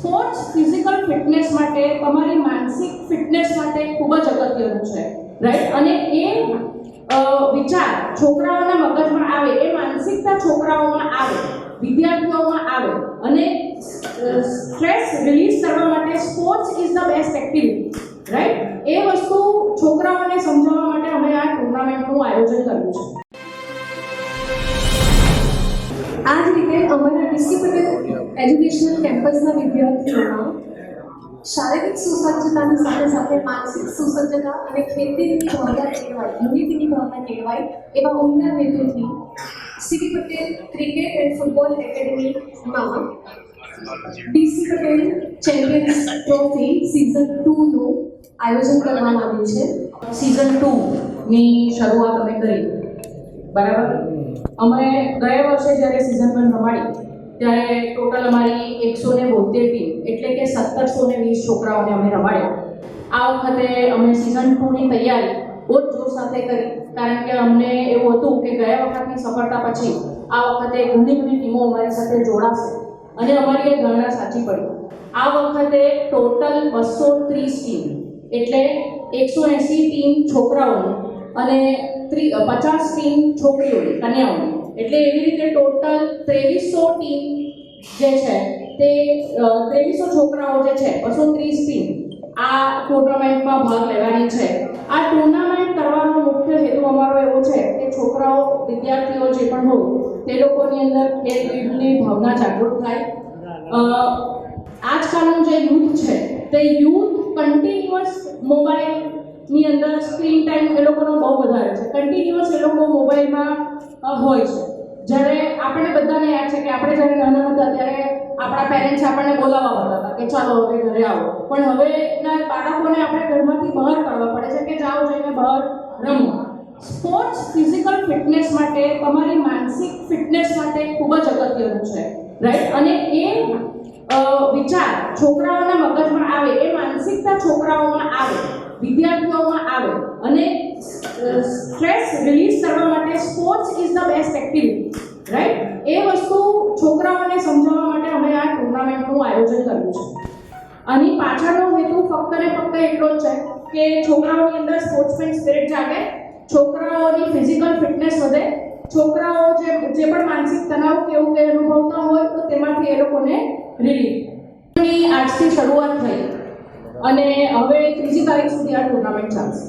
Sports physical fitness માટે તમારી માનસિક ફિટનેસ માટે ખૂબ જ અગત્યનું છે રાઈટ અને એ વિચાર છોકરાઓના મગજમાં આવે, એ માનસિકતા છોકરાઓમાં આવે, વિદ્યાર્થીઓમાં આવે અને સ્ટ્રેસ રિલીઝ કરવા માટે sports is the best activity right એ વસ્તુ છોકરાઓને સમજાવવા માટે અમે આ ટુર્નામેન્ટનું આયોજન કર્યું છે. આ જ રીતે અમારા ડીસી પટેલ એજ્યુકેશનલ કેમ્પસના વિદ્યાર્થીઓમાં શારીરિક સુસજ્જતાની સાથે સાથે માનસિક સુસજ્જતા અને ખેતીની ભાવના કેળવાય યુનિટીની ભાવના કેળવાય એવા ઉમદા હેતુથી CV Patel cricket and football એકેડેમીમાં DC Patel champions trophy season ટુનું આયોજન કરવામાં આવ્યું છે. સિઝન ટુની શરૂઆત અમે કરી. બરાબર? અમે ગયા વર્ષે જ્યારે સિઝન વન રમાડી ત્યારે ટોટલ અમારી એકસો ને બોતેર ટીમ એટલે કે સત્તરસો ને વીસ છોકરાઓને અમે રમાડ્યા. આ વખતે અમે સિઝન ટુની તૈયારી બહુ જ જોર સાથે કરી, કારણ કે અમને એવું હતું કે ગયા વખતની સફળતા પછી આ વખતે ઘણી ઘણી ટીમો અમારી સાથે જોડાશે અને અમારી એ ગણના સાચી પડી. આ વખતે ટોટલ બસો ત્રીસ ટીમ એટલે એકસો એંસી ટીમ છોકરાઓની અને પચાસ ટીમ છોકરીઓની, કન્યાઓની. એટલે એવી રીતે ટોટલ ત્રેવીસો ટીમ જે છે, તે ત્રેવીસો છોકરાઓ જે છે, બસો ત્રીસ ટીમ આ ટુર્નામેન્ટમાં ભાગ લેવાની છે. આ ટુર્નામેન્ટ કરવાનો મુખ્ય હેતુ અમારો એવો છે કે છોકરાઓ, વિદ્યાર્થીઓ જે પણ હોય, તે લોકોની અંદર ખેલકૂદની ભાવના જાગૃત થાય. આજકાલનું જે યુથ છે, તે યુથ કન્ટિન્યુઅસ મોબાઈલની અંદર સ્ક્રીન ટાઈમ એ લોકોનો બહુ વધારે છે. કન્ટિન્યુઅસ એ લોકો મોબાઈલમાં હોય છે. જ્યારે આપણે બધાને યાદ છે કે આપણે જ્યારે નાના હતા ત્યારે આપણા પેરેન્ટ્સ આપણને બોલાવવા પડતા હતા કે ચાલો હવે ઘરે આવો. પણ હવેના બાળકોને આપણે ઘરમાંથી બહાર કાઢવા પડે છે કે જાઓ જઈને બહાર રમો. સ્પોર્ટ્સ ફિઝિકલ ફિટનેસ માટે તમારી માનસિક ફિટનેસ માટે ખૂબ જ અગત્યનું છે. રાઈટ અને એ વિચાર છોકરાઓના મગજમાં આવે, એ માનસિકતા છોકરાઓમાં આવે, વિદ્યાર્થીઓમાં આવે અને સ્ટ્રેસ રિલીઝ કરવા માટે sports is the best activity, right? એ વસ્તુ છોકરાઓને સમજાવવા માટે અમે આ ટુર્નામેન્ટનું આયોજન કર્યું છે. આની પાછળનો હેતુ ફક્ત ને ફક્ત એટલો જ છે કે છોકરાઓની અંદર સ્પોર્ટ્સમેન સ્પિરિટ જાગે, છોકરાઓની ફિઝિકલ ફિટનેસ વધે, છોકરાઓ જે પણ માનસિક તણાવ કે એવું કંઈ અનુભવતા હોય, તો તેમાંથી એ લોકોને રિલીફ આજથી શરૂઆત થઈ. અને હવે ત્રીજી તારીખ સુધી આ ટુર્નામેન્ટ ચાલશે.